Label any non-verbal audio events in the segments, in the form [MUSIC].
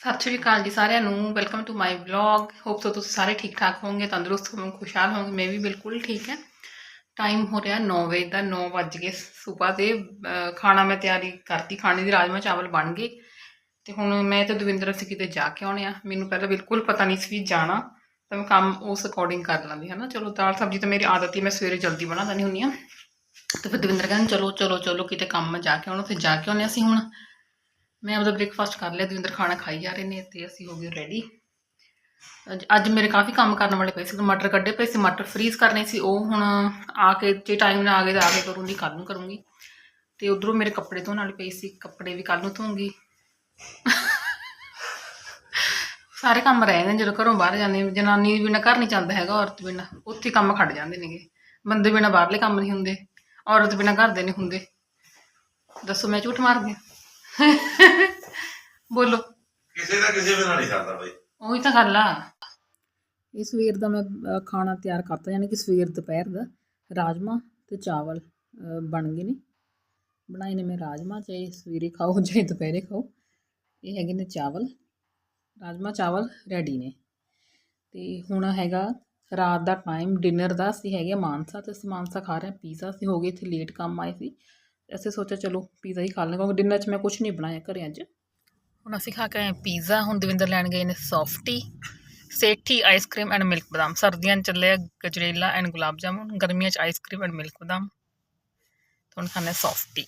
ਸਤਿ ਸ਼੍ਰੀ ਅਕਾਲ ਜੀ ਸਾਰਿਆਂ ਨੂੰ। Welcome to my vlog hope so ਤੁਸੀਂ ਸਾਰੇ ਠੀਕ ਠਾਕ ਹੋਵੋਗੇ, ਤੰਦਰੁਸਤ ਹੋਵੋਗੇ, ਖੁਸ਼ਹਾਲ ਹੋਵੋਗੇ। ਮੈਂ ਵੀ ਬਿਲਕੁਲ ਠੀਕ ਹੈ। ਟਾਈਮ ਹੋ ਰਿਹਾ 9 ਵਜੇ ਦਾ 9 ਵੱਜ ਗਏ ਸਵੇਰ ਦੇ। ਖਾਣਾ ਮੈਂ ਤਿਆਰੀ ਕਰਤੀ, ਖਾਣੇ ਦੀ ਰਾਜਮਾ ਚਾਵਲ ਬਣ ਗਏ। ਤੇ ਹੁਣ ਮੈਂ ਤੇ ਦਵਿੰਦਰ ਅਸੀਂ ਕਿਤੇ ਜਾ ਕੇ ਆਉਣੇ ਆ ਮੈਨੂੰ ਪਹਿਲਾਂ ਬਿਲਕੁਲ ਪਤਾ ਨਹੀਂ ਸੀ ਵੀ ਜਾਣਾ। ਤਾਂ ਮੈਂ ਕੰਮ ਉਸ ਅਕੋਰਡਿੰਗ ਕਰ ਲੈਂਦੀ ਹਾਂ ਨਾ ਚਲੋ, ਦਾਲ ਸਬਜ਼ੀ ਤਾਂ ਮੇਰੀ ਆਦਤ ਹੀ ਮੈਂ ਸਵੇਰੇ ਜਲਦੀ ਬਣਾ ਦਿੰਦੀ ਹੁੰਦੀ ਆ ਤੇ ਫਿਰ ਦਵਿੰਦਰ ਕਹਿੰਦਾ, ਚਲੋ ਚਲੋ ਚਲੋ, ਕਿਤੇ ਕੰਮ ਜਾ ਕੇ ਆਉਣਾ, ਉੱਥੇ ਜਾ ਕੇ ਆਉਣੇ ਅਸੀਂ ਹੁਣ। ਮੈਂ ਆਪਦਾ ਬ੍ਰੇਕਫਾਸਟ ਕਰ ਲਿਆ, ਦਵਿੰਦਰ ਖਾਣਾ ਖਾਈ ਜਾ ਰਹੇ ਨੇ ਤੇ ਅਸੀਂ ਹੋ ਗਏ ਰੈਡੀ ਅੱਜ ਮੇਰੇ ਕਾਫੀ ਕੰਮ ਕਰਨ ਵਾਲੇ ਪਏ ਸੀ ਮਟਰ ਕੱਢੇ ਪਏ ਸੀ, ਮਟਰ ਫਰੀਜ਼ ਕਰਨੇ ਸੀ, ਉਹ ਹੁਣ ਆ ਕੇ, ਜੇ ਟਾਈਮ ਨਾ ਆ ਗਏ ਤਾਂ ਆ ਕੇ ਕਰੂੰਗੀ ਕੱਲ ਨੂੰ ਕਰੂੰਗੀ। ਤੇ ਉਧਰੋਂ ਮੇਰੇ ਕੱਪੜੇ ਧੋਣ ਵਾਲੇ ਪਏ ਸੀ, ਕੱਪੜੇ ਵੀ ਕੱਲ ਨੂੰ ਧੋਉਂਗੀ ਸਾਰੇ ਕੰਮ ਰਹਿ ਜਾਂਦੇ ਨੇ, ਜਦੋਂ ਘਰੋਂ ਬਾਹਰ ਜਾਂਦੇ ਜਨਾਨੀ ਬਿਨਾਂ ਘਰ ਨਹੀਂ ਚੱਲਦਾ ਹੈਗਾ, ਔਰਤ ਬਿਨਾਂ, ਉੱਥੇ ਕੰਮ ਖੜ ਜਾਂਦੇ ਨੇਗੇ। ਬੰਦੇ ਬਿਨਾਂ ਬਾਹਰਲੇ ਕੰਮ ਨਹੀਂ ਹੁੰਦੇ, ਔਰਤ ਬਿਨਾਂ ਘਰ ਦੇ ਨਹੀਂ ਹੁੰਦੇ। ਦੱਸੋ ਮੈਂ ਝੂਠ ਮਾਰਦੀ ਹਾਂ ਬੋਲੋ। ਕਿਸੇ ਦਾ ਕਿਸੇ ਬਿਨਾਂ ਨਹੀਂ ਸਰਦਾ ਬਾਈ। ਉਹੀ ਤਾਂ ਗੱਲ ਆ। ਇਹ ਸਵੇਰ ਦਾ ਮੈਂ ਅ, ਖਾਣਾ ਤਿਆਰ ਕਰਤਾ ਯਾਨੀ ਕਿ ਸਵੇਰ ਦੁਪਹਿਰ ਦਾ। ਰਾਜਮਾ ਤੇ ਚਾਵਲ ਅ, ਬਣ ਗਏ ਨੇ। ਬਣਾਏ ਨੇ ਮੈਂ ਰਾਜਮਾ ਚਾਹੇ ਸਵੇਰੇ ਖਾਓ ਚਾਹੇ ਦੁਪਹਿਰੇ ਖਾਓ। ਇਹ ਹੈਗੇ ਨੇ ਚਾਵਲ। ਰਾਜਮਾ ਚਾਵਲ ਰੈਡੀ ਨੇ। ਤੇ ਹੁਣ ਹੈਗਾ ਰਾਤ ਦਾ ਟਾਈਮ ਡਿਨਰ ਦਾ। ਅਸੀਂ ਹੈਗੇ ਆ ਮਾਨਸਾ ਤੇ ਅਸੀਂ ਮਾਨਸਾ ਖਾ ਰਹੇ ਹਾਂ ਪੀਜ਼ਾ ਅਸੀਂ ਹੋ ਗਏ ਇੱਥੇ ਲੇਟ ਕੰਮ ਆਏ ਸੀ। ਅਸੀਂ ਸੋਚਿਆ ਚਲੋ ਪੀਜ਼ਾ ਹੀ ਖਾ ਲੈਂਦੇ ਕਿਉਂਕਿ ਡਿਨਰ 'ਚ ਮੈਂ ਕੁਝ ਨਹੀਂ ਬਣਾਇਆ ਘਰੇ ਅੱਜ। ਹੁਣ ਅਸੀਂ ਖਾ ਕੇ ਆਏ ਪੀਜ਼ਾ ਹੁਣ ਦਵਿੰਦਰ ਲੈਣ ਗਏ ਨੇ softy Sethi ice cream and milk ਬਦਾਮ। ਸਰਦੀਆਂ 'ਚ ਚੱਲਿਆ ਗਜਰੇਲਾ ਐਂਡ ਗੁਲਾਬ ਜਾਮੁਨ, ਗਰਮੀਆਂ 'ਚ ਆਈਸਕ੍ਰੀਮ ਐਂਡ ਮਿਲਕ ਬਦਾਮ। ਤੇ ਹੁਣ ਖਾਣੇ ਸੌਫਟੀ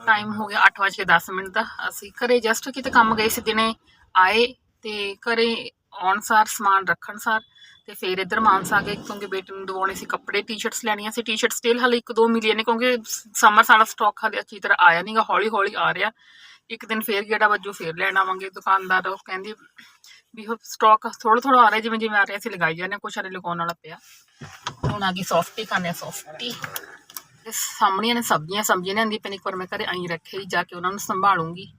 ਟਾਈਮ ਹੋ ਗਿਆ 8:10 ਮਿੰਟ ਦਾ। ਅਸੀਂ ਘਰੇ ਜਸਟ ਕਿਤੇ ਕੰਮ ਗਏ ਸੀ, ਦਿਨੇ ਆਏ ਤੇ ਘਰੇ ਆਉਣ ਸਮਾਨ ਰੱਖਣ ਤੇ ਫਿਰ ਇੱਧਰ ਮਾਨਸਾ ਗਏ, ਕਿਉਂਕਿ ਬੇਟੇ ਨੂੰ ਦਵਾਉਣੇ ਸੀ ਕੱਪੜੇ ਟੀ-ਸ਼ਰਟਸ ਲੈਣੀਆਂ ਸੀ। ਟੀ-ਸ਼ਰਟ ਸਟਿਲ ਹਲੇ ਇੱਕ ਦੋ ਮਿਲੀਆਂ ਨੇ, ਕਿਉਂਕਿ ਸਮਰ ਸਾਡਾ ਸਟਾਕ ਹਲੇ ਅੱਛੀ ਤਰ੍ਹਾਂ ਆਇਆ ਨਹੀਂਗਾ ਹੌਲੀ ਹੌਲੀ ਆ ਰਿਹਾ। ਇੱਕ ਦਿਨ ਫੇਰ ਗੇੜਾ ਵੱਜੋ, ਫੇਰ ਲੈਣ ਆਵਾਂਗੇ। ਦੁਕਾਨਦਾਰ ਉਹ ਕਹਿੰਦੀ ਵੀ ਉਹ ਸਟਾਕ ਥੋੜਾ ਥੋੜਾ ਆ ਰਿਹਾ, ਜਿਵੇਂ ਜਿਵੇਂ ਆ ਰਿਹਾ ਅਸੀਂ ਲਗਾਈ ਜਾਂਦੇ ਕੁਛ ਹਲੇ ਲਗਾਉਣ ਵਾਲਾ ਪਿਆ। ਹੁਣ ਆ ਗਈ ਸੌਫਟੀ ਖਾਣੇ ਸੌਫਟੀ ਸਾਹਮਣੇ ਨੇ ਸਬਜ਼ੀਆਂ ਸਬਜ਼ੀਆਂ ਲਿਆਂਦੀ ਪੈਣੀ ਪਰ ਮੈਂ ਘਰੇ ਆਈ ਰੱਖੇ, ਜਾ ਕੇ ਉਹਨਾਂ ਨੂੰ ਸੰਭਾਲੂੰਗੀ।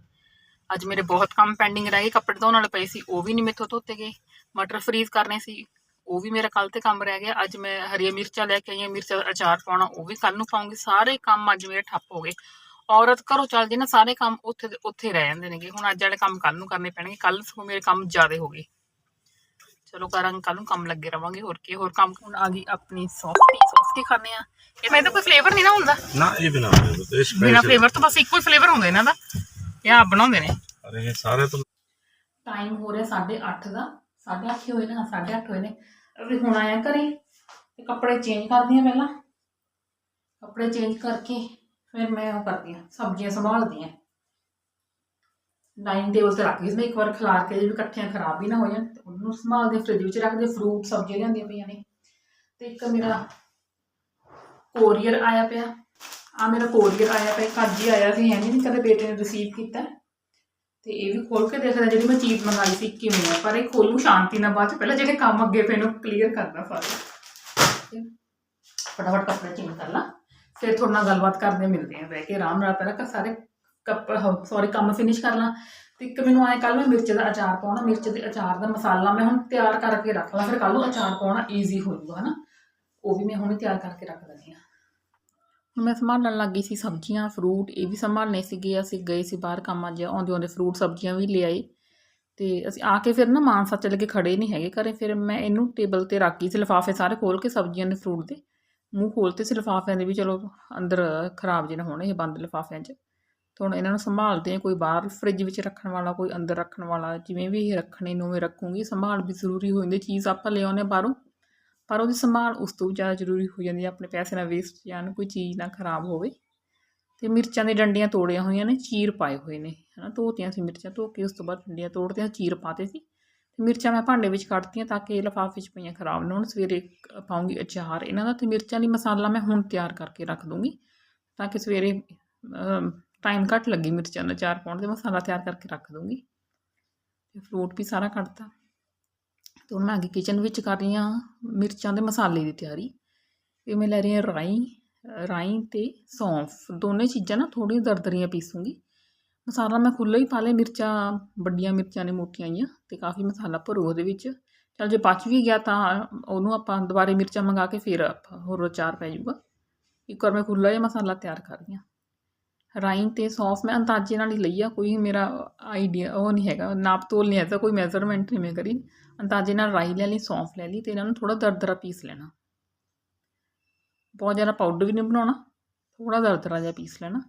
ਅੱਜ ਮੇਰੇ ਬਹੁਤ ਕੰਮ ਪੈਂਡਿੰਗ ਰਹਿ ਗਏ ਕੱਪੜੇ ਧੋਣ ਵਾਲੇ ਪਏ ਸੀ ਉਹ ਵੀ ਨਹੀਂ ਮੇਥੋਂ ਧੋਤੇ ਗਏ। ਮਟਰ ਫਰੀਜ਼ ਕਰਨੇ ਸੀ ਉਹ ਵੀ ਮੇਰਾ ਕੱਲ ਤੇ ਕੰਮ ਰਹਿ ਗਿਆ। ਅੱਜ ਮੈਂ ਹਰੀਆਂ ਮਿਰਚਾਂ ਲੈ ਕੇ ਆਈ ਹਾਂ ਮਿਰਚਾਂ ਦਾ ਅਚਾਰ ਪਾਉਣਾ ਉਹ ਵੀ ਕੱਲ ਨੂੰ ਪਾਉਂਗੀ। ਸਾਰੇ ਕੰਮ ਅੱਜ ਮੇਰੇ ਠੱਪ ਹੋ ਗਏ। ਔਰਤ ਘਰੋਂ ਚੱਲ ਜੇ ਨਾ ਸਾਰੇ ਕੰਮ ਉੱਥੇ ਦੇ ਉੱਥੇ ਰਹਿ ਜਾਂਦੇ ਨੇਗੇ। ਹੁਣ ਅੱਜ ਵਾਲੇ ਕੰਮ ਕੱਲ ਨੂੰ ਕਰਨੇ ਪੈਣਗੇ। ਕੱਲ ਸਗੋਂ ਮੇਰੇ ਕੰਮ ਜ਼ਿਆਦੇ ਹੋ ਗਏ। ਚਲੋ ਕਰਾਂਗੇ ਕੱਲ ਨੂੰ ਕੰਮ ਲੱਗੇ ਰਵਾਂਗੇ। ਹੋਰ ਕੀ ਹੋਰ ਕੰਮ ਹੁਣ ਆ ਗਈ ਆਪਣੀ ਸੌਫਟੀ। ਸੌਫਟੀ ਖਾਣੇ ਆ ਇਹ ਮੈਂ ਤਾਂ ਕੋਈ ਫਲੇਵਰ ਨਹੀਂ ਨਾ ਹੁੰਦਾ। ਨਾ ਇਹ ਬਿਨਾਂ ਬਿਨਾ ਫਲੇਵਰ ਤੋਂ ਬਸ ਇੱਕੋ ਹੀ ਫਲੇਵਰ ਹੁੰਦਾ ਇਹਨਾਂ ਦਾ। ਇਹ ਆਪ ਬਣਾਉਂਦੇ ਨੇ? ਅਰੇ ਇਹ ਸਾਰੇ ਤੋਂ ਟਾਈਮ ਹੋ ਰਿਹਾ 8:30 ਦਾ। 8:30 ਹੋਏ ਨਾ 8:30 ਹੋਏ ਨੇ। ਅਸੀਂ ਹੁਣ ਆਇਆ ਘਰੇ ਤੇ ਕੱਪੜੇ ਚੇਂਜ ਕਰਦੀ ਆ ਪਹਿਲਾਂ। ਕੱਪੜੇ ਚੇਂਜ ਕਰਕੇ ਫਿਰ ਮੈਂ ਉਹ ਕਰਦੀ ਆ ਸਬਜ਼ੀਆਂ ਸੰਭਾਲਦੀ ਆ ਡਾਈਨਿੰਗ ਟੇਬਲ ਤੇ ਰੱਖ ਗਈ ਸੀ ਮੈਂ ਇੱਕ ਵਾਰ ਖਿਲਾਰ ਕੇ ਜੇ ਵੀ ਇਕੱਠੀਆਂ ਖਰਾਬ ਵੀ ਨਾ ਹੋ ਜਾਣ ਤੇ ਉਹਨੂੰ ਸੰਭਾਲਦੇ ਫ੍ਰਿਜ ਵਿੱਚ ਰੱਖਦੇ ਫਰੂਟ ਸਬਜ਼ੀਆਂ ਲਿਆਂਦੀਆਂ ਪਈਆਂ ਨੇ। ਤੇ ਇੱਕ ਮੇਰਾ ਕੋਰੀਅਰ ਆਇਆ ਪਿਆ। ਆ ਮੇਰਾ ਕੋਰੀਅਰ ਆਇਆ ਪਿਆ ਇੱਕ ਹੀ ਆਇਆ ਸੀ ਹੈ ਨਹੀਂ ਕਦੇ ਬੇਟੇ ਨੇ ਰਿਸੀਵ ਕੀਤਾ। ਤੇ ਇਹ ਵੀ ਖੋਲ ਕੇ ਦੇਖਦਾ ਜਿਹੜੀ ਮੈਂ ਚੀਜ਼ ਮੰਗਾਈ ਸੀ ਕਿਵੇਂ ਆ, ਪਰ ਇਹ ਖੋਲੂ ਸ਼ਾਂਤੀ ਨਾਲ ਬਾਅਦ ਚ, ਪਹਿਲਾਂ ਜਿਹੜੇ ਕੰਮ ਅੱਗੇ ਪਏ ਨੂੰ ਕਲੀਅਰ ਕਰਦਾ ਸਾਰੇ। ਫਟਾਫਟ ਕੱਪੜੇ ਚੇਂਜ ਕਰ ਲਾ, ਫਿਰ ਤੁਹਾਡੇ ਨਾਲ ਗੱਲਬਾਤ ਕਰਦੇ ਮਿਲਦੇ ਆ ਬਹਿ ਕੇ ਆਰਾਮ ਨਾਲ, ਪਹਿਲਾਂ ਸਾਰੇ ਕੱਪ ਸੌਰੀ ਕੰਮ ਫਿਨਿਸ਼ ਕਰ ਲਾਂ। ਤੇ ਇੱਕ ਮੈਨੂੰ ਆਏ ਕੱਲ ਮੈਂ ਮਿਰਚ ਦਾ ਅਚਾਰ ਪਾਉਣਾ, ਮਿਰਚ ਦੇ ਅਚਾਰ ਦਾ ਮਸਾਲਾ ਮੈਂ ਹੁਣ ਤਿਆਰ ਕਰਕੇ ਰੱਖ ਲਾਂ, ਫਿਰ ਕੱਲ ਨੂੰ ਅਚਾਰ ਪਾਉਣਾ ਈਜ਼ੀ ਹੋ ਜਾਊਗਾ ਹਨਾ? ਉਹ ਵੀ ਮੈਂ ਹੁਣ ਤਿਆਰ ਕਰਕੇ ਰੱਖ ਦਿੰਦੀ ਹਾਂ। ਮੈਂ ਸੰਭਾਲਣ ਲੱਗ ਗਈ ਸੀ ਸਬਜ਼ੀਆਂ ਫਰੂਟ ਇਹ ਵੀ ਸੰਭਾਲਣੇ ਸੀਗੇ, ਅਸੀਂ ਗਏ ਸੀ ਬਾਹਰ ਕੰਮਾਂ ਅੱਜ, ਆਉਂਦੇ ਆਉਂਦੇ ਫਰੂਟ ਸਬਜ਼ੀਆਂ ਵੀ ਲਿਆਏ। ਤੇ ਅਸੀਂ ਆ ਕੇ ਫਿਰ ਨਾ ਮਾਨਸਾ ਚੱਲ ਕੇ ਖੜੇ ਨਹੀਂ ਹੈਗੇ ਘਰੇ, ਫਿਰ ਮੈਂ ਇਹਨੂੰ ਟੇਬਲ ਤੇ ਰੱਖ ਗਈ ਸੀ, ਲਿਫਾਫੇ ਸਾਰੇ ਖੋਲ ਕੇ ਸਬਜ਼ੀਆਂ ਦੇ ਫਰੂਟ ਦੇ, ਮੂੰਹ ਖੋਲਤੇ ਸੀ ਲਿਫਾਫਿਆਂ ਦੇ ਵੀ ਚਲੋ ਅੰਦਰ ਖਰਾਬ ਜਿਹੇ ਨਾ ਹੋਣ ਇਹ ਬੰਦ ਲਿਫਾਫਿਆਂ 'ਚ। ਤੇ ਹੁਣ ਇਹਨਾਂ ਨੂੰ ਸੰਭਾਲਦੇ ਆ ਕੋਈ ਬਾਹਰ ਫ੍ਰਿਜ ਵਿੱਚ ਰੱਖਣ ਵਾਲਾ, ਕੋਈ ਅੰਦਰ ਰੱਖਣ ਵਾਲਾ, ਜਿਵੇਂ ਵੀ ਇਹ ਰੱਖਣੇ ਨੂੰ ਮੈਂ ਰੱਖੂੰਗੀ, ਸੰਭਾਲ ਵੀ ਜ਼ਰੂਰੀ ਹੋ ਜਾਂਦੀ ਚੀਜ਼ ਆਪਾਂ ਲੈ ਹਾਂ ਬਾਹਰੋਂ ਪਰ ਉਹਦੀ ਸੰਭਾਲ ਉਸ ਤੋਂ ਵੀ ਜ਼ਿਆਦਾ ਜ਼ਰੂਰੀ ਹੋ ਜਾਂਦੀ ਹੈ ਆਪਣੇ ਪੈਸੇ ਨਾ ਵੇਸਟ ਜਾਣ, ਕੋਈ ਚੀਜ਼ ਨਾ ਖਰਾਬ ਹੋਵੇ। ਤੇ ਮਿਰਚਾਂ ਦੀ ਡੰਡੀਆਂ ਤੋੜੀਆਂ ਹੋਈਆਂ ਨੇ, ਚੀਰ ਪਾਏ ਹੋਏ ਨੇ, ਹਨਾ, ਧੋਤੀਆਂ ਸੀ ਮਿਰਚਾਂ, ਧੋ ਕੇ ਉਸ ਤੋਂ ਬਾਅਦ ਡੰਡੀਆਂ ਤੋੜਤੀਆਂ ਚੀਰ ਪਾਤੇ ਸੀ। ਤੇ ਮਿਰਚਾਂ ਮੈਂ ਭਾਂਡੇ ਵਿੱਚ ਕੱਢਤੀਆਂ ਤਾਂ ਕਿ ਇਹ ਲਿਫਾਫੇ 'ਚ ਪਈਆਂ ਖਰਾਬ ਨਾ ਹੋਣ, ਸਵੇਰੇ ਪਾਉਂਗੀ ਅਚਾਰ ਇਹਨਾਂ ਦਾ। ਤੇ ਮਿਰਚਾਂ ਦੀ ਮਸਾਲਾ ਮੈਂ ਹੁਣ ਤਿਆਰ ਕਰਕੇ ਰੱਖ ਦੂੰਗੀ, ਤਾਂ ਕਿ ਸਵੇਰੇ ਟਾਈਮ ਘੱਟ ਲੱਗੇ ਮਿਰਚਾਂ ਦਾ ਅਚਾਰ ਪਾਉਣ ਤੇ ਮਸਾਲਾ ਤਿਆਰ ਕਰਕੇ ਰੱਖ ਦੂੰਗੀ। ਤੇ ਫਰੂਟ ਵੀ ਸਾਰਾ ਕੱਢਤਾ। ਤੇ ਹੁਣ ਮੈਂ ਅੱਗੇ ਕਿਚਨ ਵਿੱਚ ਕਰ ਰਹੀ ਹਾਂ ਮਿਰਚਾਂ ਦੇ ਮਸਾਲੇ ਦੀ ਤਿਆਰੀ। ਇਹ ਮੈਂ ਲੈ ਰਹੀ ਹਾਂ ਰਾਈ ਰਾਈ ਤੇ ਸੌਂਫ। ਦੋਨੇ ਚੀਜ਼ਾਂ ਨਾ ਥੋੜ੍ਹੀਆਂ ਦਰਦਰੀਆਂ ਪੀਸੂੰਗੀ। ਮਸਾਲਾ ਮੈਂ ਖੁੱਲ੍ਹਾ ਹੀ ਪਾ ਲਿਆ, ਮਿਰਚਾਂ, ਵੱਡੀਆਂ ਮਿਰਚਾਂ ਨੇ ਮੋਟੀਆਂ ਆਈਆਂ ਤੇ ਕਾਫੀ ਮਸਾਲਾ ਭਰੋ ਉਹਦੇ ਵਿੱਚ। ਚਲ ਜੇ ਬਚ ਵੀ ਗਿਆ ਤਾਂ ਉਹਨੂੰ ਆਪਾਂ ਦੁਬਾਰੇ ਮਿਰਚਾਂ ਮੰਗਾ ਕੇ ਫਿਰ ਆਪਾਂ ਹੋਰ ਅਚਾਰ ਪੈ ਜਾਊਗਾ। ਇੱਕ ਵਾਰ ਮੈਂ ਖੁੱਲ੍ਹਾ ਜਿਹਾ ਮਸਾਲਾ ਤਿਆਰ ਕਰ ਰਹੀ ਹਾਂ। ਰਾਈ ਤੇ ਸੌਂਫ ਮੈਂ ਅੰਦਾਜ਼ੇ ਨਾਲ ਹੀ ਲਈ ਆ ਕੋਈ ਮੇਰਾ ਆਈਡੀਆ ਉਹ ਨਹੀਂ ਹੈਗਾ ਨਾਪ ਤੋਲ ਨਹੀਂ ਐਸਾ ਕੋਈ ਮੈਜ਼ਰਮੈਂਟ ਨਹੀਂ ਮੈਂ ਕਰੀ। ਅੰਦਾਜ਼ੇ ਨਾਲ ਰਾਈ ਲੈ ਲਈ ਸੌਂਫ ਲੈ ਲਈ ਤੇ ਇਹਨਾਂ ਨੂੰ ਥੋੜਾ ਦਰਦਰਾ ਪੀਸ ਲੈਣਾ। ਬਹੁਤ ਜ਼ਿਆਦਾ ਪਾਊਡਰ ਵੀ ਨਹੀਂ ਬਣਾਉਣਾ ਥੋੜਾ ਦਰਦਰਾ ਜਿਹਾ ਪੀਸ ਲੈਣਾ।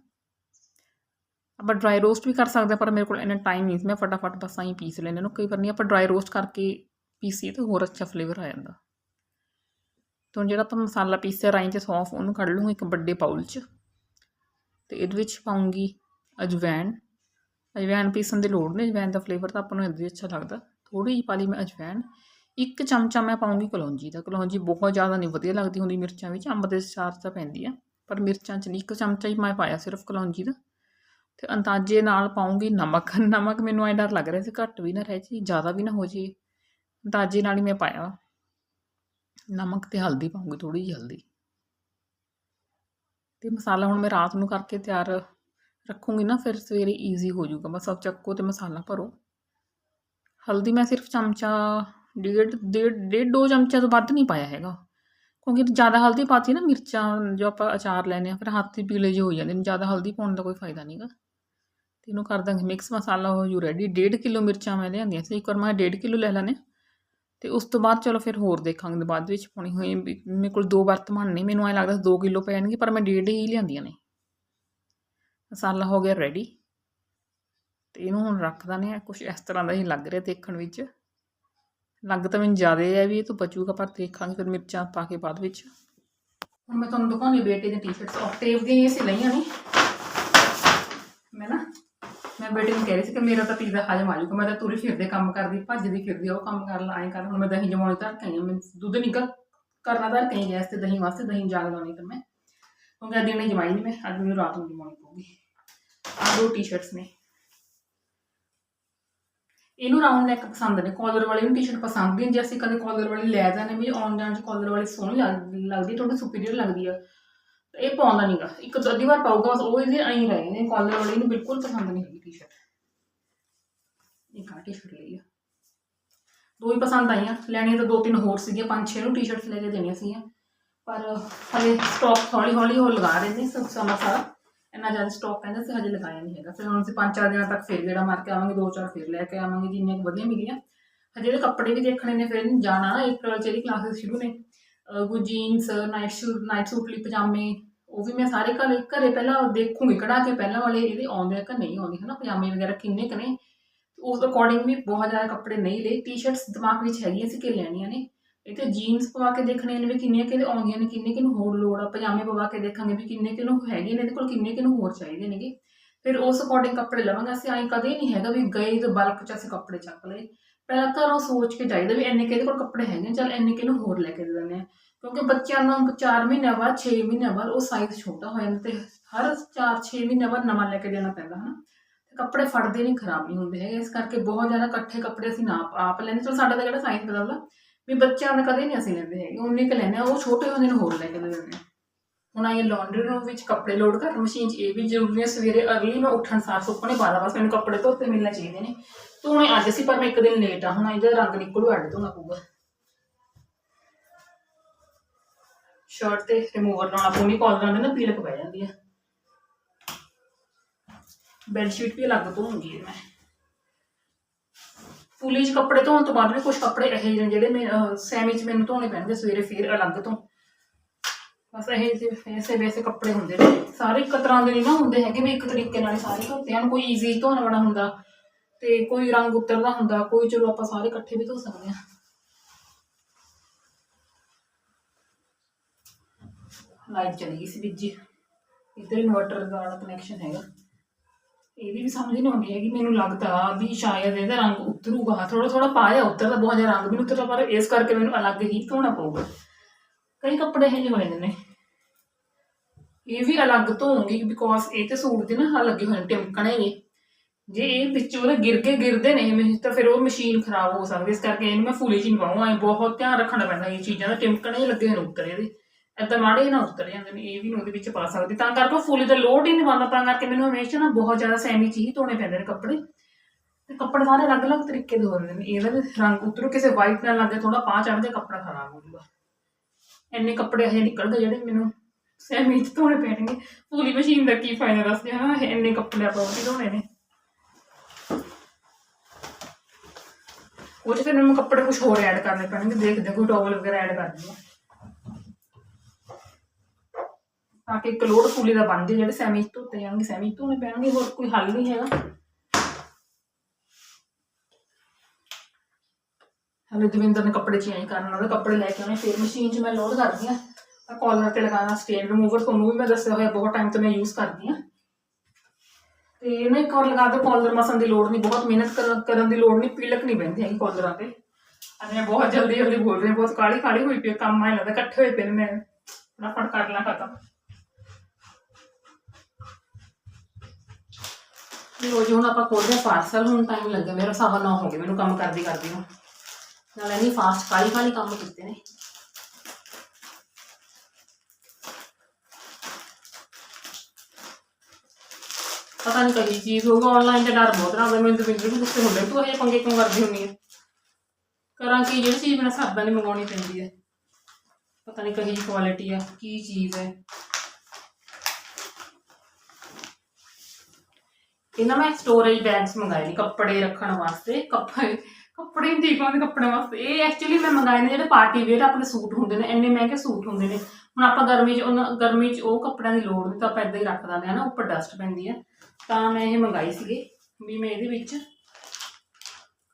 ਆਪਾਂ ਡਰਾਈ ਰੋਸਟ ਵੀ ਕਰ ਸਕਦੇ ਹਾਂ, ਪਰ ਮੇਰੇ ਕੋਲ ਇੰਨਾ ਟਾਈਮ ਨਹੀਂ ਸੀ ਮੈਂ ਫਟਾਫਟ ਬਸ ਆਈ ਪੀਸ ਲੈਣੇ ਇਹਨੂੰ ਕਈ ਵਾਰ ਨਹੀਂ ਆਪਾਂ ਡਰਾਈ ਰੋਸਟ ਕਰਕੇ ਪੀਸੀਏ ਤਾਂ ਹੋਰ ਅੱਛਾ ਫਲੇਵਰ ਆ ਜਾਂਦਾ। ਤਾਂ ਹੁਣ ਜਿਹੜਾ ਆਪਾਂ ਮਸਾਲਾ ਪੀਸਿਆ ਰਾਈ ਤੇ ਸੌਂਫ ਉਹਨੂੰ ਕੱਢ ਲੂੰਗੀ ਇੱਕ ਵੱਡੇ ਬਾਉਲ 'ਚ। ਤੇ ਇਹਦੇ ਵਿੱਚ ਪਾਉਂਗੀ ਅਜਵੈਣ ਅਜਵੈਣ ਪੀਸਣ ਦੀ ਲੋੜ ਨਹੀਂ ਅਜਵੈਣ ਦਾ ਫਲੇਵਰ ਤਾਂ ਆਪਾਂ ਨੂੰ ਇਹਦੇ ਅੱਛਾ ਲੱਗਦਾ। ਥੋੜੀ ਜਿਹੀ ਪਾ ਲਈ ਮੈਂ ਅਜਵੈਣ ਇੱਕ ਚਮਚਾ ਮੈਂ ਪਾਉਂਗੀ ਕਲੌਂਜੀ ਦਾ। ਕਲੌਂਜੀ ਬਹੁਤ ਜ਼ਿਆਦਾ ਨਹੀਂ ਵਧੀਆ ਲੱਗਦੀ ਹੁੰਦੀ ਮਿਰਚਾਂ ਵਿੱਚ, ਅੰਬ ਦੇ ਚਾਰ 'ਚ ਤਾਂ ਪੈਂਦੀ ਆ। ਪਰ ਮਿਰਚਾਂ 'ਚ ਨਹੀਂ, ਇੱਕ ਚਮਚਾ ਹੀ ਮੈਂ ਪਾਇਆ ਸਿਰਫ ਕਲੌਂਜੀ ਦਾ। ਤੇ ਅੰਦਾਜ਼ੇ ਨਾਲ ਪਾਉਂਗੀ ਨਮਕ। [LAUGHS] ਨਮਕ ਮੈਨੂੰ ਐਂ ਡਰ ਲੱਗ ਰਿਹਾ ਸੀ, ਘੱਟ ਵੀ ਨਾ ਰਹਿ ਜੇ, ਜ਼ਿਆਦਾ ਵੀ ਨਾ ਹੋ ਜੇ। ਅੰਦਾਜ਼ੇ ਨਾਲ ਹੀ ਮੈਂ ਪਾਇਆ। ਨਮਕ ਤੇ ਹਲਦੀ ਪਾਉਂਗੀ ਥੋੜੀ ਜਿਹੀ ਹਲਦੀ। ਤੇ ਮਸਾਲਾ ਹੁਣ ਮੈਂ ਰਾਤ ਨੂੰ ਕਰਕੇ ਤਿਆਰ ਰੱਖੂੰਗੀ ਨਾ, ਫਿਰ ਸਵੇਰੇ ਈਜ਼ੀ ਹੋ ਜਾਊਗਾ। ਬਸ ਆਪ ਚੱਕੋ ਤੇ ਮਸਾਲਾ ਭਰੋ। ਹਲਦੀ ਮੈਂ ਸਿਰਫ ਚਮਚਾ, ਡੇਢ ਡੇਢ ਡੇਢ ਦੋ ਚਮਚਾ ਤੋਂ ਵੱਧ ਨਹੀਂ ਪਾਇਆ ਹੈਗਾ। ਕਿਉਂਕਿ ਜ਼ਿਆਦਾ ਹਲਦੀ ਪਾਤੀ ਨਾ ਮਿਰਚਾਂ, ਜੋ ਆਪਾਂ ਅਚਾਰ ਲੈਨੇ ਆ ਫਿਰ ਹੱਥ ਹੀ ਪੀਲੇ ਜਿਹੇ ਹੋ ਜਾਂਦੇ ਨੇ, ਜ਼ਿਆਦਾ ਹਲਦੀ ਪਾਉਣ ਦਾ ਕੋਈ ਫਾਇਦਾ ਨਹੀਂਗਾ ਤੇ ਇਹਨੂੰ ਕਰ ਦਾਂਗੇ ਮਿਕਸ ਮਸਾਲਾ ਹੋ ਜੂ ਰੈਡੀ ਡੇਢ ਕਿਲੋ ਮਿਰਚਾਂ ਮੈਂ ਲਿਆਂਦੀਆਂ ਸੀ। ਇੱਕ ਵਾਰ ਮੈਂ ਡੇਢ ਕਿਲੋ ਲੈ ਲੈਣੇ ਤੇ ਉਸ ਤੋਂ ਬਾਅਦ ਚਲੋ ਫਿਰ ਹੋਰ ਦੇਖਾਂਗੇ ਬਾਅਦ ਵਿੱਚ ਪਾਉਣੀ ਹੋਈ ਵੀ ਮੇਰੇ ਕੋਲ ਦੋ ਬਰਤਮਾਨ ਨੇ, ਮੈਨੂੰ ਐਂ ਲੱਗਦਾ 2 ਕਿਲੋ ਪੈਣਗੇ, ਪਰ ਮੈਂ ਡੇਢ ਹੀ ਲਿਆਂਦੀਆਂ ਨੇ। ਮਸਾਲਾ ਹੋ ਗਿਆ ਰੈਡੀ ਤੇ ਇਹਨੂੰ ਹੁਣ ਰੱਖ ਦਿੰਦੇ ਆ ਕੁਝ ਇਸ ਤਰ੍ਹਾਂ ਦਾ ਹੀ ਲੱਗ ਰਿਹਾ ਦੇਖਣ ਵਿੱਚ। ਲੱਗ ਤਾਂ ਮੈਨੂੰ ਜ਼ਿਆਦਾ ਹੈ ਵੀ ਇਹ ਤੋਂ ਬਚੂਗਾ, ਪਰ ਦੇਖਾਂਗੇ, ਫਿਰ ਮਿਰਚਾਂ ਪਾ ਕੇ ਬਾਅਦ ਵਿੱਚ। ਹੁਣ ਮੈਂ ਤੁਹਾਨੂੰ ਦਿਖਾਉਣੀ ਬੇਟੇ ਦੀ ਟੀ-ਸ਼ਰਟਸ ਆਕਟੇਵ ਦੀਆਂ ਹੀ ਅਸੀਂ ਲਈਆਂ ਨੇ। ਮੈਂ ਨਾ ਮੈਂ ਬੇਟੇ ਨੂੰ ਕਹਿ ਰਹੀ ਸੀ ਕਿ ਮੇਰਾ ਤਾਂ ਪੀਜ਼ਾ ਹਜਮ ਆ ਜਾਊਗਾ, ਮੈਂ ਤਾਂ ਤੁਰੀ ਫਿਰਦੇ ਕੰਮ ਕਰਦੀ ਭੱਜਦੀ ਫਿਰਦੀ ਉਹ ਕੰਮ ਕਰ ਲਾ ਐਂ ਕਰ ਹੁਣ ਮੈਂ ਦਹੀਂ ਜਮਾਉਣੀ ਧਰ ਕੇ ਆਈ ਹਾਂ, ਮੈਂ ਦੁੱਧ ਨਿਕਲ ਕਰਨਾ ਧਰ ਕੇ ਆਈ ਗੈਸ ਤੇ ਦਹੀਂ ਵਾਸਤੇ, ਦਹੀਂ ਜਾਗਦਾ ਨਹੀਂ ਫਿਰ ਮੈਂ। ਕਿਉਂਕਿ ਅੱਜ ਦਿਨੇ ਜਮਾਈ ਨਹੀਂ ਮੈਂ, ਅੱਜ ਮੈਨੂੰ ਰਾਤ ਨੂੰ ਜਮਾਉਣੀ ਪਊਗੀ। ਆਹ ਦੋ ਟੀ-ਸ਼ਰਟਸ ਨੇ। ਇਹਨੂੰ ਰਾਉਂਡ ਨੈਕ ਪਸੰਦ ਨੇ ਕਾਲਰ ਵਾਲੀ ਨੂੰ ਟੀ-ਸ਼ਰਟ ਪਸੰਦ ਨਹੀਂ ਜੇ ਅਸੀਂ ਕਦੇ ਕਾਲਰ ਵਾਲੀ ਲੈ ਜਾਂਦੇ ਵੀ ਆਉਣ ਜਾਣ ਚ ਕਾਲਰ ਵਾਲੀ ਸੋਹਣੀ ਲੱਗ- ਲੱਗਦੀ ਥੋੜੀ ਸੁਪੀਰੀਅਰ ਲੱਗਦੀ ਆ। ਇਹ ਪਾਉਂਦਾ ਨਹੀਂਗਾ ਇੱਕ ਦੋ ਅੱਧੀ ਵਾਰ ਪਾਊਗਾ, ਬਸ ਉਹ ਇਹਦੇ ਐਂ ਰਹੇ ਨੇ। ਕਾਲਰ ਵਾਲੀ ਨੂੰ ਬਿਲਕੁਲ ਪਸੰਦ ਨਹੀਂ ਹੈਗੀ ਟੀ-ਸ਼ਰਟ ਇਹ ਕਾ ਟੀ-ਸ਼ਰਟ ਲਈ ਆ? ਦੋ ਹੀ ਪਸੰਦ ਆਈਆਂ। ਲੈਣੀਆਂ ਤਾਂ ਦੋ ਤਿੰਨ ਹੋਰ ਸੀਗੀਆਂ। ਪੰਜ ਛੇ ਨੂੰ ਟੀ-ਸ਼ਰਟਸ ਲੈ ਕੇ ਦੇਣੀਆਂ ਸੀਗੀਆਂ। ਪਰ ਹਲੇ ਸਟਾਕ ਹੌਲੀ ਹੌਲੀ ਉਹ ਲਗਾ ਰਹੇ ਨੇ ਸਭ ਸਮਾਂ ਸਾਰਾ। ਇੰਨਾ ਜ਼ਿਆਦਾ ਸਟਾਕ ਕਹਿੰਦੇ ਸੀ ਹਜੇ ਲਗਾਇਆ ਨਹੀਂ ਹੈਗਾ। ਫਿਰ ਹੁਣ ਅਸੀਂ ਪੰਜ ਚਾਰ ਦਿਨਾਂ ਤੱਕ ਫਿਰ ਜਿਹੜਾ ਮਾਰ ਕੇ ਆਵਾਂਗੇ, ਦੋ ਚਾਰ ਫਿਰ ਲੈ ਕੇ ਆਵਾਂਗੇ। ਜਿੰਨੇ ਕੁ ਵਧੀਆ ਮਿਲੀਆਂ। ਹਜੇ ਦੇ ਕੱਪੜੇ ਵੀ ਦੇਖਣੇ ਨੇ, ਫਿਰ ਜਾਣਾ ਨਾ ਅਪ੍ਰੈਲ ਚ ਇਹਦੀ ਕਲਾਸਿਸ ਸ਼ੁਰੂ ਨੇ। Jeans night suit night suit ਲਈ ਪਜਾਮੇ, ਉਹ ਵੀ ਮੈਂ ਸਾਰੇ ਘਰੇ ਘਰੇ ਪਹਿਲਾਂ ਦੇਖੂੰਗੀ, ਕਢਾ ਕੇ ਪਹਿਲਾਂ ਵਾਲੇ ਇਹਦੇ ਆਉਂਦੇ ਆ ਕਿ ਨਹੀਂ ਆਉਂਦੇ, ਹਨਾ, ਪਜਾਮੇ ਵਗੈਰਾ ਕਿੰਨੇ ਕੁ ਨੇ। ਉਸ ਅਕੋਰਡਿੰਗ ਵੀ ਬਹੁਤ ਜ਼ਿਆਦਾ ਕੱਪੜੇ ਨਹੀਂ ਲਏ ਟੀ-ਸ਼ਰਟਸ ਦਿਮਾਗ ਵਿੱਚ ਹੈਗੀਆਂ ਸੀ ਕਿ ਲੈਣੀਆਂ ਨੇ। ਇਹ ਤੇ ਜੀਨਸ ਪਵਾ ਕੇ ਦੇਖਣੀਆਂ ਨੇ ਵੀ ਕਿੰਨੀਆਂ ਕਿਹਦੇ ਆਉਂਦੀਆਂ ਨੇ, ਕਿੰਨੇ ਕਿਨੂੰ ਹੋਰ ਲੋੜ ਆ, ਪਜਾਮੇ ਪਵਾ ਕੇ ਦੇਖਾਂਗੇ ਵੀ ਕਿੰਨੇ ਕਿਨੂੰ ਹੈਗੇ ਨੇ, ਇਹਦੇ ਕੋਲ ਕਿੰਨੇ ਕਿਨੂੰ ਹੋਰ ਚਾਹੀਦੇ ਨੇਗੇ। ਫਿਰ ਉਸ ਅਕੋਰਡਿੰਗ ਕੱਪੜੇ ਲਵਾਂਗੇ, ਅਸੀਂ ਐਂ ਕਦੇ ਨਹੀਂ ਹੈਗਾ ਵੀ ਗਏ ਤੇ ਬਲਕ ਚ ਅਸੀਂ ਕੱਪੜੇ ਚੱਕ ਲਏ। ਪਹਿਲਾਂ ਘਰੋਂ ਸੋਚ ਕੇ ਜਾਈਦਾ ਵੀ ਇੰਨੇ ਕਿਹਦੇ ਕੋਲ ਕੱਪੜੇ ਹੈਗੇ ਚੱਲ ਇੰਨੇ ਕਿਨੂੰ ਹੋਰ ਲੈ ਕੇ ਦੇ ਦਿੰਦੇ ਆ। ਕਿਉਂਕਿ ਬੱਚਿਆਂ ਨੂੰ 4 ਮਹੀਨਿਆਂ ਬਾਅਦ 6 ਮਹੀਨਿਆਂ ਬਾਅਦ ਉਹ ਸਾਈਜ਼ ਛੋਟਾ ਹੋ ਜਾਂਦਾ ਤੇ ਹਰ 4-6 ਮਹੀਨਿਆਂ ਬਾਅਦ ਨਵਾਂ ਲੈ ਕੇ ਦੇਣਾ ਪੈਂਦਾ, ਹਨਾ। ਤੇ ਕੱਪੜੇ ਫੜਦੇ ਨਹੀਂ, ਖਰਾਬ ਨਹੀਂ ਹੁੰਦੇ ਹੈਗੇ, ਇਸ ਕਰਕੇ ਬਹੁਤ ਜ਼ਿਆਦਾ ਇਕੱਠੇ ਕੱਪੜੇ ਅਸੀਂ ਨਾ ਆਪ ਲੈਂਦੇ। ਚਲ ਸਾਡਾ ਤਾਂ ਜਿਹੜਾ ਸਾਈਜ਼ ਬਦਲਦਾ ਵੀ ਬੱਚਿਆਂ ਦਾ ਕਦੇ ਨਹੀਂ ਅਸੀਂ ਲੈਂਦੇ ਹੈਗੇ ਉਨੇ ਕੁ ਲੈਂਦੇ ਆ, ਉਹ ਛੋਟੇ ਹੁੰਦੇ ਨੂੰ ਹੋਰ ਲੈ ਕੇ ਦੇ ਦਿੰਦੇ ਆ। ਹੁਣ ਆਈ ਲਾਂਡਰੀ ਰੂਮ ਵਿੱਚ ਕੱਪੜੇ ਲੋਡ ਕਰਨ ਮਸ਼ੀਨ 'ਚ, ਇਹ ਵੀ ਜ਼ਰੂਰੀ ਹੈ ਸਵੇਰੇ ਅਰਲੀ ਮੈਂ ਉੱਠਣ ਸਾਰ ਸੁੱਕਣੇ ਬਾਦਾ ਬਸ ਮੈਨੂੰ ਕੱਪੜੇ ਧੋਤੇ ਮਿਲਣੇ ਚਾਹੀਦੇ ਨੇ। ਧੋਣੇ ਅੱਜ ਸੀ, ਪਰ ਮੈਂ ਇੱਕ ਦਿਨ ਲੇਟ ਆ, ਹੁਣ ਇਹਦਾ ਰੰਗ ਨਿਕਲੂ ਅੱਡ ਧੋਣਾ ਪਊਗਾ। ਸ਼ਰਟ ਤੇ ਰਿਮੂਵਰ ਲਾਉਣਾ ਪਊਣੀ ਕਾਲਰਾਂ ਦੇ ਨਾ, ਪੀਲਕ ਪੈ ਜਾਂਦੀ ਆ। ਬੈੱਡ ਸ਼ੀਟ ਵੀ ਅਲੱਗ ਧੋਉਂਗੀ ਮੈਂ। ਫੁੱਲੀ 'ਚ ਕੱਪੜੇ ਧੋਣ ਤੋਂ ਬਾਅਦ ਵੀ ਕੁਝ ਕੱਪੜੇ ਇਹੋ ਜਿਹੇ ਜਿਹੜੇ ਮੈਂ ਸੈਮੀ 'ਚ ਮੈਨੂੰ ਧੋਣੇ ਪੈਣਗੇ, ਸਵੇਰੇ ਫੇਰ ਅਲੱਗ ਤੋਂ ਬਸ ਇਹ ਜਿਹੇ ਐਸੇ ਵੈਸੇ ਕੱਪੜੇ ਹੁੰਦੇ ਨੇ। ਸਾਰੇ ਇੱਕ ਤਰ੍ਹਾਂ ਦੇ ਨਹੀਂ ਨਾ ਹੁੰਦੇ ਹੈਗੇ ਵੀ ਇੱਕ ਤਰੀਕੇ ਨਾਲ ਸਾਰੇ ਧੋਤੇ ਹਨ। ਕੋਈ ਈਜ਼ੀ ਧੋਣ ਵਾਲਾ ਹੁੰਦਾ ਤੇ ਕੋਈ ਰੰਗ ਉਤਰਦਾ ਹੁੰਦਾ, ਕੋਈ ਚਲੋ ਆਪਾਂ ਸਾਰੇ ਇਕੱਠੇ ਵੀ ਧੋ ਸਕਦੇ ਹਾਂ। ਲਾਈਟ ਚਲੀ ਗਈ ਸੀ ਵਿੱਚ ਜੀ ਇੱਧਰ ਇਨਵਰਟਰ ਦਾ ਕਨੈਕਸ਼ਨ ਹੈਗਾ। ਇਹਦੀ ਵੀ ਸਮਝ ਨਹੀਂ ਆਉਂਦੀ ਹੈਗੀ, ਮੈਨੂੰ ਲੱਗਦਾ ਵੀ ਸ਼ਾਇਦ ਇਹਦਾ ਰੰਗ ਉਤਰੂਗਾ। ਥੋੜਾ ਥੋੜਾ ਪਾਇਆ ਉਤਰਦਾ, ਬਹੁਤ ਜ਼ਿਆਦਾ ਰੰਗ ਵੀ ਨਹੀਂ ਉਤਰਦਾ, ਪਰ ਇਸ ਕਰਕੇ ਮੈਨੂੰ ਅਲੱਗ ਹੀ ਧੋਣਾ ਪਊਗਾ। ਕਈ ਕੱਪੜੇ ਇਹ ਜਿਹੇ ਹੋ ਜਾਂਦੇ ਨੇ। ਇਹ ਵੀ ਅਲੱਗ ਧੋਉਂਗੀ ਬਿਕੋਜ਼ ਇਹ ਤੇ ਸੂਟ ਦੇ ਨਾ ਆਹ ਲੱਗੇ ਹੋਏ ਨੇ, ਟਿਮਕਣੇ ਨੇ ਜੇ ਇਹ ਵਿੱਚੋਂ ਉਹਦੇ ਗਿਰ ਕੇ ਗਿਰਦੇ ਨੇ ਇਹ ਤਾਂ ਫਿਰ ਉਹ ਮਸ਼ੀਨ ਖਰਾਬ ਹੋ ਸਕਦੀ ਇਸ ਕਰਕੇ ਇਹਨੂੰ ਮੈਂ ਫੁੱਲੀ ਚ ਨਹੀਂ ਪਾਉਂ। ਐ ਬਹੁਤ ਧਿਆਨ ਰੱਖਣਾ ਪੈਂਦਾ ਇਹ ਚੀਜ਼ਾਂ ਦਾ। ਟਿਮਕਣੇ ਜਿਹੇ ਲੱਗੇ ਹੋਏ ਨੇ ਉੱਤਰ ਇਹਦੇ ਏਦਾਂ ਮਾੜੇ ਨਾ ਉੱਤਰ ਜਾਂਦੇ ਨੇ ਇਹ ਵੀ ਉਹਦੇ ਵਿੱਚ ਪਾ ਸਕਦੀ। ਤਾਂ ਕਰਕੇ ਉਹ ਫੁੱਲੀ ਦਾ ਲੋਡ ਹੀ ਨਹੀਂ ਪਾਉਂਦਾ ਤਾਂ ਕਰਕੇ ਮੈਨੂੰ ਹਮੇਸ਼ਾ ਨਾ ਬਹੁਤ ਜ਼ਿਆਦਾ ਸੈਮੀ ਚ ਹੀ ਧੋਣੇ ਪੈਂਦੇ ਨੇ ਕੱਪੜੇ। ਤੇ ਕੱਪੜੇ ਸਾਰੇ ਅਲੱਗ-ਅਲੱਗ ਤਰੀਕੇ ਦੇ ਹੁੰਦੇ ਨੇ। ਇਹਦਾ ਵੀ ਰੰਗ ਉਤਰੋ, ਕਿਸੇ ਵਾਈਟ ਨਾਲ ਲੱਗੇ ਥੋੜਾ ਪਾ ਚੜ੍ਹਦੇ ਕੱਪੜਾ ਖਰਾਬ ਹੋ ਜੂਗਾ ਇੰਨੇ ਕੱਪੜੇ ਹਜੇ ਨਿਕਲਦੇ ਜਿਹੜੇ ਮੈਨੂੰ ਸੈਮੀ ਚ ਧੋਣੇ ਪੈਣਗੇ। ਫੂਲੀ ਮਸ਼ੀਨ ਦਾ ਕੀ ਫਾਇਦਾ ਦੱਸਦੇ ਹਨਾ ਇੰਨੇ ਕੱਪੜੇ ਆਪਾਂ ਉਹ ਧੋਣੇ ਨੇ। ਉਹ 'ਚ ਫਿਰ ਮੈਨੂੰ ਕੱਪੜੇ ਕੁਝ ਹੋਰ ਐਡ ਕਰਨੇ ਪੈਣਗੇ ਦੇਖਦੇ ਕੋਈ ਟੋਵਲ ਵਗੈਰਾ ਐਡ ਕਰ ਦਿੰਦੇ ਤਾਂ ਕਿ ਇੱਕ ਲੋਡ ਫੁੱਲੀ ਦਾ ਬਣ ਜੇ ਜਿਹੜੇ ਸੈਮੀ ਧੋਤੇ ਜਾਣਗੇ, ਸੈਮੀ ਧੋਣੇ ਪੈਣਗੇ, ਹੋਰ ਕੋਈ ਹੱਲ ਨਹੀਂ ਹੈਗਾ। ਹਲੇ ਦਵਿੰਦਰ ਨੇ ਕੱਪੜੇ ਚੇਂਜ ਕਰਨ ਉਹਦੇ ਕੱਪੜੇ ਲੈ ਕੇ ਆਉਣੇ, ਫਿਰ ਮਸ਼ੀਨ 'ਚ ਮੈਂ ਲੋਡ ਕਰਦੀ ਆ ਆ ਕਾਲਰ ਤੇ ਲਗਾਉਣਾ ਸਟੇਨ ਰਿਮੂਵਰ ਤੁਹਾਨੂੰ ਵੀ ਮੈਂ ਦੱਸਿਆ ਹੋਇਆ, ਬਹੁਤ ਟਾਈਮ ਤੋਂ ਮੈਂ ਯੂਜ਼ ਕਰਦੀ ਆ ਤੇ ਇਹਨਾਂ ਇੱਕ ਵਾਰ ਲਗਾ ਦੋ ਕਾਲਰ ਮਸਨ ਦੀ ਲੋੜ ਨਹੀਂ, ਬਹੁਤ ਮਿਹਨਤ ਕਰਨ- ਦੀ ਲੋੜ ਨਹੀਂ, ਪਿਲਕ ਨਹੀਂ ਪੈਂਦੀ ਹੈਗੀ ਕਾਲਰਾਂ ਤੇ। ਅੱਜ ਮੈਂ ਬਹੁਤ ਜਲਦੀ ਜਲਦੀ ਬੋਲ ਰਹੀ ਹਾਂ, ਬਹੁਤ ਕਾਲੀ ਕਾਲੀ ਹੋਈ ਪਈ ਕੰਮ ਆਏ ਲੱਗਦਾ ਇਕੱਠੇ ਹੋਏ ਪਏ ਨੇ ਮੈਂ ਫਟਾਫਟ ਕਰ ਲਾਂ ਖਤਮ। ਲੋ ਜੀ, ਹੁਣ ਆਪਾਂ ਖੋਲਦੇ ਹਾਂ ਪਾਰਸਲ ਹੁਣ ਟਾਈਮ ਲੱਗਿਆ ਮੇਰਾ, ਸਵਾ ਨੌ ਹੋ ਗਿਆ ਮੈਨੂੰ ਕੰਮ ਕਰਦੀ ਕਰਦੀ ਨੂੰ। ਨਾਲ ਨਹੀਂ ਫਾਸਟ ਕਾਲੀ ਕਾਲੀ ਕੰਮ ਕੀਤੇ ਨੇ। ਪਤਾ ਨਹੀਂ ਕਹੀ ਚੀਜ਼ ਹੋਊਗਾ ਆਨਲਾਈਨ ਤੇ ਡਰ ਬਹੁਤ ਲੱਗਦਾ, ਮੈਨੂੰ ਤਾਂ ਵੀ ਗੁੱਸੇ ਹੁੰਦੇ, ਤੂੰ ਇਹ ਪੰਗੇ ਕਿਉਂ ਕਰਦੀ ਹੁੰਨੀ ਹੈ ਕਰਾਂ ਕੀ, ਜਿਹੜੀ ਚੀਜ਼ ਬਿਨਾਂ ਸਾਦਾ ਨਹੀਂ ਮੰਗਾਉਣੀ ਪੈਂਦੀ ਹੈ ਪਤਾ ਨਹੀਂ ਕਹੀ ਕੁਆਲਿਟੀ ਆ, ਕੀ ਚੀਜ਼ ਹੈ ਇਹਨਾਂ ਮੈਂ ਸਟੋਰੇਜ ਬੈਗਸ ਮੰਗਾਏ ਨੇ ਕੱਪੜੇ ਰੱਖਣ ਵਾਸਤੇ, ਕੱਪੜੇ ਕੱਪੜੇ ਨਹੀਂ ਠੀਕ ਹੁੰਦੇ ਕੱਪੜੇ ਵਾਸਤੇ। ਇਹ ਐਕਚੁਅਲੀ ਮੈਂ ਮੰਗਾਏ ਨੇ ਜਿਹੜੇ ਪਾਰਟੀ ਵੇਅਰ ਆਪਣੇ ਸੂਟ ਹੁੰਦੇ ਨੇ, ਇੰਨੇ ਮਹਿੰਗੇ ਸੂਟ ਹੁੰਦੇ ਨੇ। ਹੁਣ ਆਪਾਂ ਗਰਮੀ 'ਚ, ਉਹਨਾਂ, ਗਰਮੀ 'ਚ ਉਹ ਕੱਪੜਿਆਂ ਦੀ ਲੋੜ ਨਹੀਂ ਤਾਂ ਆਪਾਂ ਇਦਾਂ ਹੀ ਰੱਖ ਦਿੰਦੇ ਆ ਨਾ, ਉੱਪਰ ਡਸਟ ਪੈਂਦੀ ਹੈ ਤਾਂ ਮੈਂ ਇਹ ਮੰਗਾਈ ਸੀਗੇ ਵੀ ਮੈਂ ਇਹਦੇ ਵਿੱਚ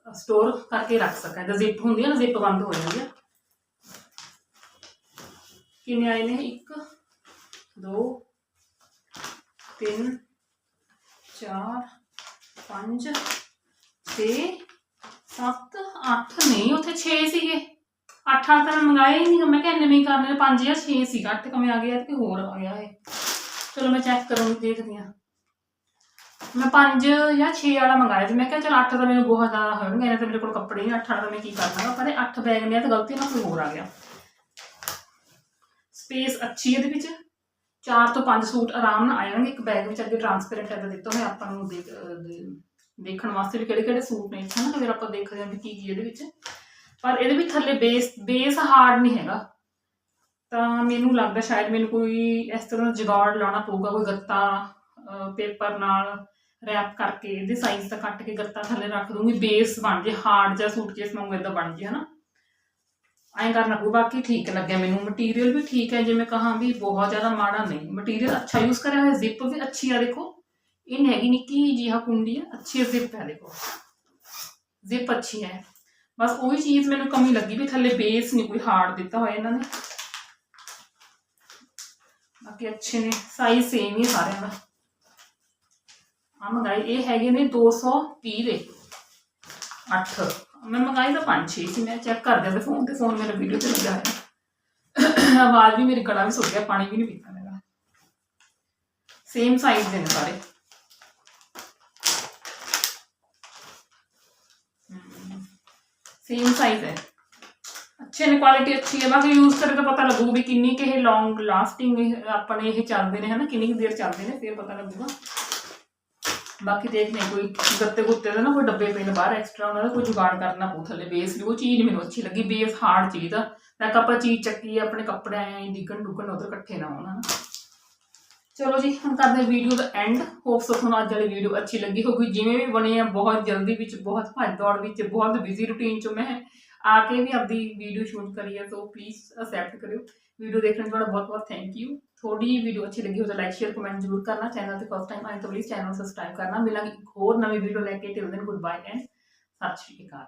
ਸਟੋਰ ਕਰਕੇ ਰੱਖ ਸਕਾਂ। ਇਹਦਾ ਜ਼ਿਪ ਹੁੰਦੀ ਹੈ ਨਾ ਜ਼ਿਪ ਬੰਦ ਹੋ ਜਾਂਦੀ ਹੈ ਕਿੰਨੇ ਆਏ ਨੇ? 1 2 3 4 5 6 7 8 ਨਹੀਂ ਉੱਥੇ 6 ਸੀਗੇ। 8 ਤਾਂ ਮੈਂ ਮੰਗਾਏ ਹੀ ਨਹੀਂ ਮੈਂ ਕਿਹਾ ਇੰਨੇ ਨਹੀਂ ਕਰਨੇ ਨੇ। 5 ਜਾਂ 6 ਸੀਗਾ। 8 ਕਮੇ ਆ ਗਿਆ ਤੇ ਹੋਰ ਆ ਗਿਆ ਇਹ। ਚਲੋ ਮੈਂ ਚੈੱਕ ਕਰੂੰਗੀ, ਦੇਖਦੀ ਹਾਂ। ਮੈਂ 5 ਜਾਂ 6 ਵਾਲਾ ਮੰਗਾਇਆ ਸੀ। ਮੈਂ ਕਿਹਾ ਚਲ 8 ਤਾਂ ਮੈਨੂੰ ਬਹੁਤ ਜ਼ਿਆਦਾ ਹੋਣਗੇ, ਇਹਨਾਂ ਤੇ ਮੇਰੇ ਕੋਲ ਕੱਪੜੇ ਨਹੀਂ 8 ਵਾਲਾ ਤਾਂ ਮੈਂ ਕੀ ਕਰਨਾ ਪਰ ਇਹ 8 ਬੈਗ ਨੇ ਤਾਂ ਗਲਤੀ ਨਾਲ ਕੋਈ ਹੋਰ ਆ ਗਿਆ। ਸਪੇਸ ਅੱਛੀ ਇਹਦੇ ਵਿੱਚ। ਚਾਰ ਤੋਂ ਪੰਜ ਸੂਟ ਆਰਾਮ ਨਾਲ ਆ ਜਾਣਗੇ ਇੱਕ ਬੈਗ ਵਿੱਚ ਅੱਗੇ ਟ੍ਰਾਂਸਪੇਰੈਂਟ ਐਦਾ ਦਿੱਤਾ ਹੋਇਆ, ਆਪਾਂ ਨੂੰ ਦੇਖ- ਦੇਖਣ ਵਾਸਤੇ ਵੀ ਕਿਹੜੇ ਕਿਹੜੇ ਸੂਟ ਨੇ ਇੱਥੇ ਨਾ ਫਿਰ ਆਪਾਂ ਦੇਖਦੇ ਹਾਂ ਵੀ ਕੀ ਕੀ ਇਹਦੇ ਵਿੱਚ। ਪਰ ਇਹਦੇ ਵਿੱਚ ਥੱਲੇ ਬੇਸ ਬੇਸ ਹਾਰਡ ਨਹੀਂ ਹੈਗਾ। ਤਾਂ ਮੈਨੂੰ ਲੱਗਦਾ ਸ਼ਾਇਦ ਮੈਨੂੰ ਕੋਈ ਇਸ ਤਰ੍ਹਾਂ ਦਾ ਜੁਗਾੜ ਲਾਉਣਾ ਪਊਗਾ, ਕੋਈ ਗੱਤਾ ਪੇਪਰ ਨਾਲ ਰੈਪ ਕਰਕੇ ਇਹਦੇ ਸਾਈਜ਼ ਦਾ ਕੱਟ ਕੇ ਗੱਤਾ ਥੱਲੇ ਰੱਖ ਦੂੰਗੀ ਬੇਸ ਬਣ ਜੇ ਹਾਰਡ ਜਿਹਾ ਸੂਟਕੇਸ ਵਾਂਗੂ ਇਦਾਂ ਬਣ ਜੇ, ਹਨਾ। ਐਂ ਕਰਨਾ ਪਊ, ਬਾਕੀ ਠੀਕ ਲੱਗਿਆ ਮੈਨੂੰ। ਮਟੀਰੀਅਲ ਵੀ ਠੀਕ ਹੈ ਜਿਵੇਂ ਕਹਾਂ ਵੀ ਬਹੁਤ ਜ਼ਿਆਦਾ ਮਾੜਾ ਨਹੀਂ। ਮਟੀਰੀਅਲ ਅੱਛਾ ਯੂਜ਼ ਕਰਿਆ ਹੋਇਆ ਜ਼ਿਪ ਵੀ ਅੱਛੀ ਆ, ਦੇਖੋ। ਇਹ ਨਹੀਂ ਹੈਗੀ ਨਿੱਕੀ ਜਿਹੀ ਆਹ ਕੁੰਡੀ ਹੈ ਅੱਛੀ ਜ਼ਿਪ ਹੈ, ਦੇਖੋ। ਜ਼ਿਪ ਅੱਛੀ ਹੈ। ਬਸ ਉਹੀ ਚੀਜ਼ ਮੈਨੂੰ ਕਮੀ ਲੱਗੀ ਵੀ ਥੱਲੇ ਬੇਸ ਨਹੀਂ ਕੋਈ ਹਾਰਡ ਦਿੱਤਾ ਹੋਇਆ ਇਹਨਾਂ ਨੇ। ਬਾਕੀ ਅੱਛੇ ਨੇ ਸਾਈਜ਼ ਸੇਮ ਹੀ ਸਾਰਿਆਂ ਦਾ। ਆ ਮੰਗਾਈ, ਇਹ ਹੈਗੇ ਨੇ 230 ਦੇ। 8 ਮੈਂ ਮੰਗਾਈ ਤਾਂ 5-6 ਸੀ, ਮੈਂ ਚੈੱਕ ਕਰ ਦਿਆ ਤੇ ਫੋਨ ਤੇ ਫੋਨ ਮੇਰਾ ਵੀਡੀਓ ਤੇ ਲੱਗਾ ਹੈ ਆਵਾਜ਼ ਵੀ ਮੇਰੀ ਗਲਾ ਵੀ ਸੁੱਕ ਗਿਆ, ਪਾਣੀ ਵੀ ਨਹੀਂ ਪੀਤਾ ਮੇਰਾ। ਸੇਮ ਸਾਈਜ਼ ਦੇ ਨੇ ਸਾਰੇ। ਸੇਮ ਸਾਈਜ਼ ਹੈ। ਅੱਛੇ ਨੇ ਕੁਆਲਿਟੀ ਅੱਛੀ ਹੈ। ਬਾਕੀ ਯੂਜ਼ ਕਰਕੇ ਪਤਾ ਲੱਗੂ ਵੀ ਕਿੰਨੀ ਕਿ ਇਹ ਲੌਂਗ ਲਾਸਟਿੰਗ ਆਪਣੇ ਇਹ ਚੱਲਦੇ ਨੇ, ਹਨਾ? ਕਿੰਨੀ ਕੁ ਦੇਰ ਚੱਲਦੇ ਨੇ, ਫਿਰ ਪਤਾ ਲੱਗੂਗਾ। ਬਾਕੀ ਦੇਖਦੇ ਕੋਈ ਗੱਤੇ ਗੁੱਤੇ ਦੇ ਨਾ ਕੋਈ ਡੱਬੇ ਪਏ ਨੇ ਬਾਹਰ ਐਕਸਟਰਾ ਉਹਨਾਂ ਦਾ ਕੋਈ ਜੁਗਾੜ ਕਰਨਾ ਪਊ ਥੱਲੇ ਬੇਸ ਵੀ ਉਹ ਚੀਜ਼ ਮੈਨੂੰ ਅੱਛੀ ਲੱਗੀ ਬੇਸ ਹਾਰਡ ਚੀਜ਼ ਆ। ਤਾਂ ਕਿ ਆਪਾਂ ਚੀਜ਼ ਚੱਕੀ ਆਪਣੇ ਕੱਪੜੇ ਆਏ ਡਿੱਗਣ ਡੁੱਗਣ ਉਧਰ ਇਕੱਠੇ ਨਾ ਹੋਣ, ਹਨਾ। ਚਲੋ ਜੀ, ਹੁਣ ਕਰਦੇ ਵੀਡੀਓ ਦਾ ਐਂਡ ਹੋਪਸ ਤੁਹਾਨੂੰ ਅੱਜ ਵਾਲੀ ਵੀਡੀਓ ਅੱਛੀ ਲੱਗੀ ਹੋਊਗੀ। ਜਿਵੇਂ ਵੀ ਬਣੇ ਆ, ਬਹੁਤ ਜਲਦੀ ਵਿੱਚ, ਬਹੁਤ ਭੱਜ ਦੌੜ ਵਿੱਚ, ਬਹੁਤ ਬਿਜ਼ੀ ਰੂਟੀਨ ਚ ਮੈਂ ਆ ਕੇ ਵੀ ਆਪਦੀ ਵੀਡੀਓ ਸ਼ੂਟ ਕਰੀ ਹੈ ਸੋ ਪਲੀਜ਼ ਅਸੈਪਟ ਕਰਿਓ। ਵੀਡੀਓ ਦੇਖਣ ਲਈ ਤੁਹਾਡਾ ਬਹੁਤ ਬਹੁਤ ਥੈਂਕ ਯੂ ਥੋੜੀ ਵੀਡੀਓ ਅੱਛੀ ਲੱਗੀ ਹੋ ਤਾਂ ਲਾਈਕ ਸ਼ੇਅਰ ਕਮੈਂਟ ਜ਼ਰੂਰ ਕਰਨਾ। ਚੈਨਲ ਤੇ ਫਸਟ ਟਾਈਮ ਆਏ ਤਾਂ ਪਲੀਜ਼ ਚੈਨਲ ਸਬਸਕ੍ਰਾਈਬ ਕਰਨਾ। ਮਿਲਾਂਗੇ ਇੱਕ ਹੋਰ ਨਵੀਂ ਵੀਡੀਓ ਲੈ ਕੇ। ਟਿਲ ਦਿਨ ਗੁੱਡ ਬਾਏ ਐਂਡ ਸਤਿ ਸ਼੍ਰੀ ਅਕਾਲ।